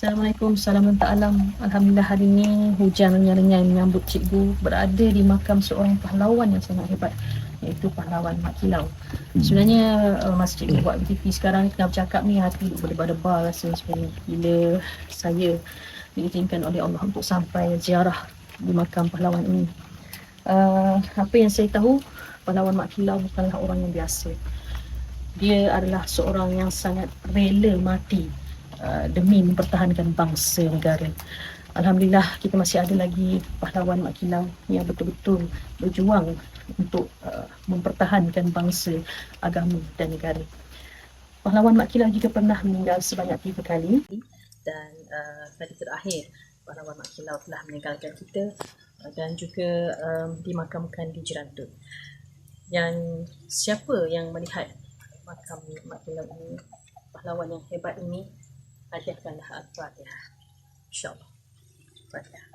Assalamualaikum, salam alam. Alhamdulillah hari ini hujan renyah-renyah menyambut cikgu berada di makam seorang pahlawan yang sangat hebat iaitu pahlawan Mak Kilau. Sebenarnya uh, masa cikgu buat BTP sekarang ni tengah bercakap ni hati berdebar-debar rasa sebenarnya bila saya diizinkan oleh Allah untuk sampai ziarah di makam pahlawan ini. Uh, apa yang saya tahu pahlawan Mak Kilau bukanlah orang yang biasa. Dia adalah seorang yang sangat rela mati uh, demi mempertahankan bangsa negara. Alhamdulillah kita masih ada lagi pahlawan Mak Kilau yang betul-betul berjuang untuk uh, mempertahankan bangsa, agama dan negara. Pahlawan Mak Kilau juga pernah meninggal sebanyak tiga kali dan uh, kali terakhir pahlawan Mak Kilau telah meninggalkan kita dan juga um, dimakamkan di Jerantut. Yang siapa yang melihat makam Mak Kilau ini, pahlawan yang hebat ini, هذه لها الفاتحة إن شاء الله. فاتحة.